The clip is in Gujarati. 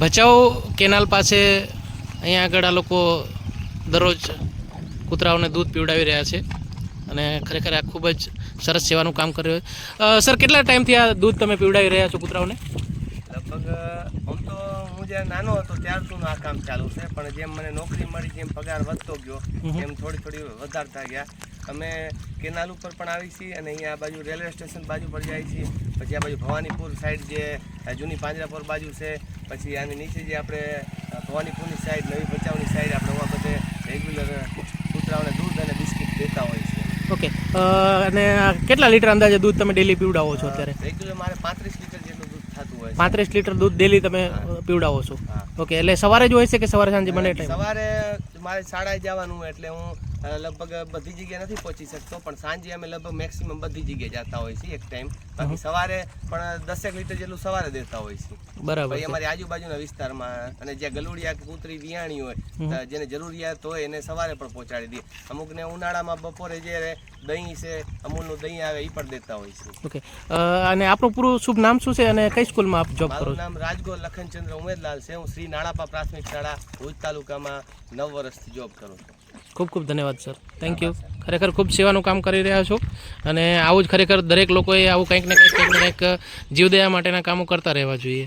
ભચાઉ કેનાલ પાસે અહીંયા આગળ આ લોકો દરરોજ કૂતરાઓને દૂધ પીવડાવી રહ્યા છે અને ખરેખર આ ખૂબ જ સરસ સેવાનું કામ કરી રહ્યું સર, કેટલા ટાઈમથી આ દૂધ તમે પીવડાવી રહ્યા છો કૂતરાઓને? લગભગ આમ તો હું જ્યારે નાનો હતો ત્યારથી આ કામ ચાલુ છે પણ જેમ મને નોકરી મળી જેમ પગાર વધતો ગયો એમ થોડી થોડી વધારતા ગયા. અમે કેનાલ ઉપર પણ આવી છીએ અને અહીંયા આ બાજુ રેલવે સ્ટેશન બાજુ પર જાય છીએ. પછી આ બાજુ ભવાનીપુર સાઈડ જે જૂની પાંજરાપુર બાજુ છે પછી આની નીચે જે આપણે ભવાનીપુરની સાઈડ નવી ભચાઉની સાઈડ આપણે બધે રેગ્યુલર કૂતરાઓને દૂધ અને બિસ્કિટ દેતા હોય છે ઓકે અને કેટલા લીટર અંદાજે દૂધ તમે ડેલી પીવડાવો છો અત્યારે? રેગ્યુલર મારે પાંત્રીસ લીટર જેટલું દૂધ થતું હોય પાંત્રીસ લીટર દૂધ ડેલી તમે પીવડાવો છો. ઓકે એટલે સવારે જ હોય છે કે સવારે સાંજે બને ટાઈમ સવારે મારે શાળાએ જવાનું એટલે હું લગભગ બધી જગ્યાએ નથી પહોંચી શકતો પણ સાંજે અમે લગભગ મેક્સિમમ બધી જગ્યાએ જતા હોય છીએ એક ટાઈમ બાકી સવારે પણ દસેક લીટર જેટલું સવારે દેતા હોય છીએ. બરાબર અમારી આજુબાજુના વિસ્તારમાં અને જ્યાં ગલુડિયા કે કૂતરી વિયાણી હોય જેને જરૂરિયાત હોય એને સવારે પણ પહોંચાડી દઈએ. અમુકને ઉનાળામાં બપોરે જે દહીં છે અમૂલનું દહીં આવે એ પણ દેતા હોય છે ઓકે. અને આપણું પૂરું શુભ નામ શું છે અને કઈ સ્કૂલમાં આપ જોબ કરો મારું નામ રાજગોર લખનચંદ્ર ઉમેદલાલ છે. હું શ્રી નાળાપા પ્રાથમિક શાળા ભુજ તાલુકામાં નવ વર્ષથી જોબ કરું. ખૂબ ખૂબ ધન્યવાદ સર થેન્ક યુ ખરેખર ખૂબ સેવાનું કામ કરી રહ્યા છો અને આવું જ ખરેખર દરેક લોકોએ આવું કંઈક ને કંઈક કંઈક ને કંઈક જીવદયા માટેના કામો કરતા રહેવા જોઈએ.